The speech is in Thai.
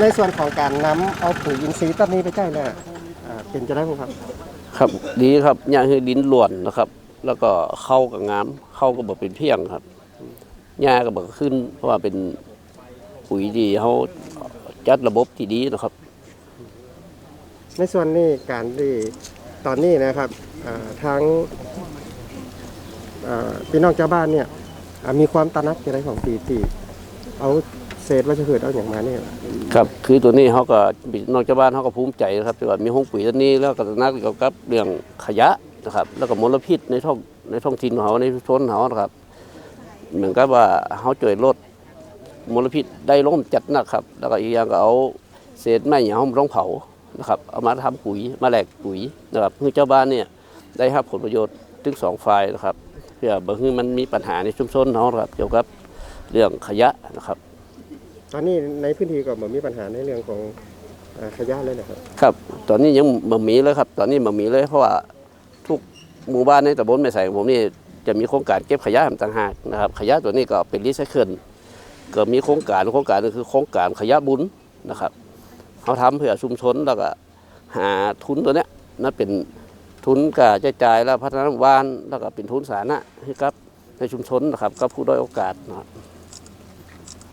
ในส่วนของการนำเอาปุ๋ยอินทรีย์ต้นนี้ไปใช้เนี่ยอ่าเป็นจะได้ไหมครับ ครับดีครับอย่างคือดินล้วนนะครับ แล้วก็เข้ากับงามเข้าก็บอกเป็นเพียงครับหญ้าก็บอกขึ้น เพราะว่าเป็นปุ๋ยดีเขาจัดระบบที่ดีนะครับ ในส่วนนี้การที่ตอนนี้นะครับอ่าทางอ่าพี่น้องเจ้าวบ้านเนี่ยอ่ามีความตระหนักจะได้ของปีที่เอา เศษวัชพืชเอาอย่างมาเนี่ยครับคือตัวนี้เขาก็นอกจากบ้านเขาก็ภูมิใจนะครับที่ว่ามีห้องปุ๋ยตัวนี้แล้วก็นักเกี่ยวกับเรื่องขยะนะครับ แล้วก็มลพิษในท้องในท้องถิ่นของเขาในชุมชนเขานะครับ เหมือนกับว่าเขาช่วยลดมลพิษได้ล้มจัดนะครับ แล้วก็อีกอย่างก็เอาเศษไม้อย่างเขาไม่ต้องเผานะครับเอามาทำปุ๋ยมาแหลกปุ๋ยนะครับเพื่อเจ้าบ้านเนี่ยได้รับผลประโยชน์ทั้งสองฝ่ายนะครับ เพื่อบางทีมันมีปัญหาในชุมชนเขานะครับเกี่ยวกับเรื่องขยะนะครับ ตอนนี้ในพื้นที่ก็มีปัญหาในเรื่องของอ่าขยะเลยนะครับ ครับ ตอนนี้ยังบะหมีเลยครับ ตอนนี้บะหมีเลยเพราะว่าทุกหมู่บ้านในตำบลแม่ใส่ของผมนี่จะมีโครงการเก็บขยะต่างหากนะครับ ขยะตัวนี้ก็เป็นรีไซเคิลก็มีโครงการโครงการนึงคือโครงการขยะบุญนะครับเขาทำเพื่อชุมชนแล้วก็หาทุนตัวเนี้ยนั่นเป็นทุนการใช้จ่ายและพัฒนาหมู่บ้านแล้วก็เป็นทุนสาธารณะให้กับในชุมชนนะครับก็ผู้ด้อยโอกาสนะครับ